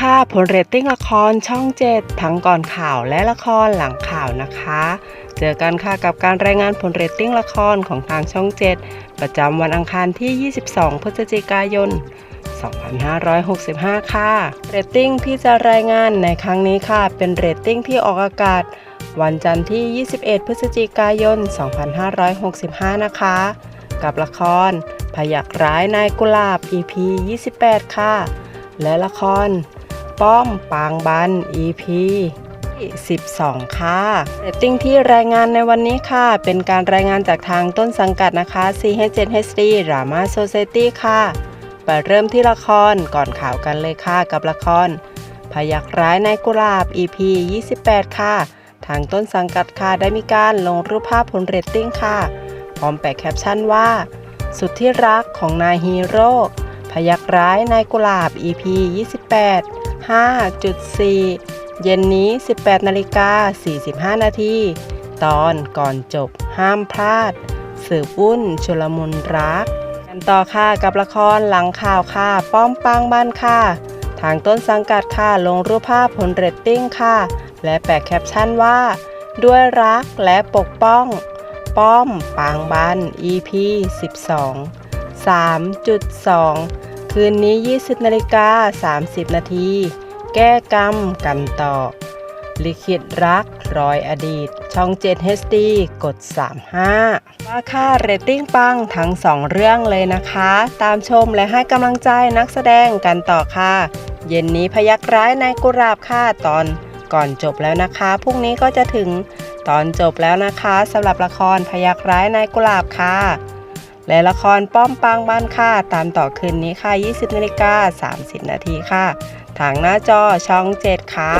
ค่ะผลเรตติ้งละครช่อง7ทั้งก่อนข่าวและละครหลังข่าวนะคะ เจอกันค่ะกับการรายงานผลเรตติ้งละครของทางช่อง7ประจำวันอังคารที่ 22 พฤศจิกายน 2565 ค่ะ เรตติ้งที่จะรายงานในครั้งนี้ค่ะ เป็นเรตติ้งที่ออกอากาศ วันจันทร์ที่ 21 พฤศจิกายน 2565 นะคะ กับละครพยักร้ายนายกุลาบ EP 28 ค่ะ และละคร ป้อมปางบัน EP 12 ค่ะเรตติ้งที่รายงานในวันนี้ค่ะ เป็นการรายงานจากทางต้นสังกัดนะคะ CH7HD Drama Society ค่ะไปเริ่มที่ละครก่อนข่าวกันเลยค่ะกับละคร พยักร้ายนายกุลาบ EP 28 ค่ะ ทางต้นสังกัดค่ะได้มีการลงรูปภาพผลเรตติ้งค่ะ พร้อมแปะแคปชั่นว่า สุดที่รักของนายฮีโร่พยักร้ายนายกุลาบ EP 28 5.4 เย็นนี้ 18นาฬิกา45 นาที ตอนก่อนจบห้ามพลาด สืบวุ่นชุลมุนรัก กันต่อค่ะกับละครหลังข่าวค่ะ ป้อมปังบ้านค่ะ ทางต้นสังกัดค่ะ ลงรูปภาพผลเรตติ้งค่ะ และแปะแคปชั่นว่า ด้วยรักและปกป้อง ป้อมปางบัน EP 12 3.2 คืนนี้ 20นาฬิกา30 นาที แก้กรรมกันต่อ ลิขิตรักรอยอดีต ช่อง 7 HD กด 35 ว่าค่าเรตติ้งปังทั้ง 2 เรื่องเลยนะคะ ตามชมและให้กำลังใจนักแสดงกันต่อค่ะ เย็นนี้พยักร้ายในกุราบค่ะตอนก่อนจบแล้วนะคะ พรุ่งนี้ก็จะถึงตอนจบแล้วนะคะสำหรับละครพยักร้ายในกุหลาบค่ะ และละครป้อมปางบ้านค่ะตามต่อคืนนี้ค่ะ 20นาฬิกา30 นาทีค่ะ ทางหน้าจอช่อง 7 ค่ะ